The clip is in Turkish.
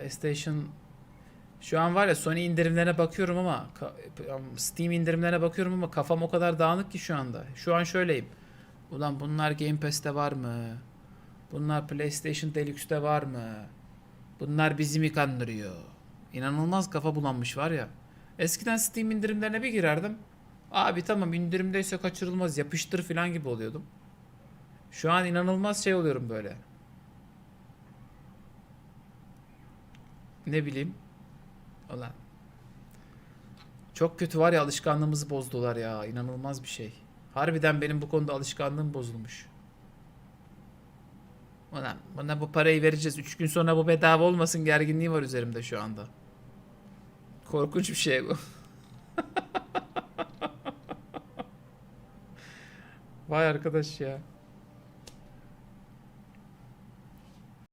PlayStation şu an var ya Sony indirimlerine bakıyorum ama Steam indirimlerine bakıyorum ama kafam o kadar dağınık ki şu anda. Şu an şöyleyim. Ulan bunlar Game Pass'te var mı? Bunlar PlayStation Deluxe'de var mı? Bunlar bizi mi kandırıyor? İnanılmaz kafa bulanmış var ya. Eskiden Steam indirimlerine bir girerdim. Abi tamam indirimdeyse kaçırılmaz yapıştır falan gibi oluyordum. Şu an inanılmaz şey oluyorum böyle. Ne bileyim. Ulan. Çok kötü var ya alışkanlığımızı bozdular ya. İnanılmaz bir şey. Harbiden benim bu konuda alışkanlığım bozulmuş. Ulan bana bu parayı vereceğiz. 3 gün sonra bu bedava olmasın gerginliği var üzerimde şu anda. Korkunç bir şey bu. Vay arkadaş ya.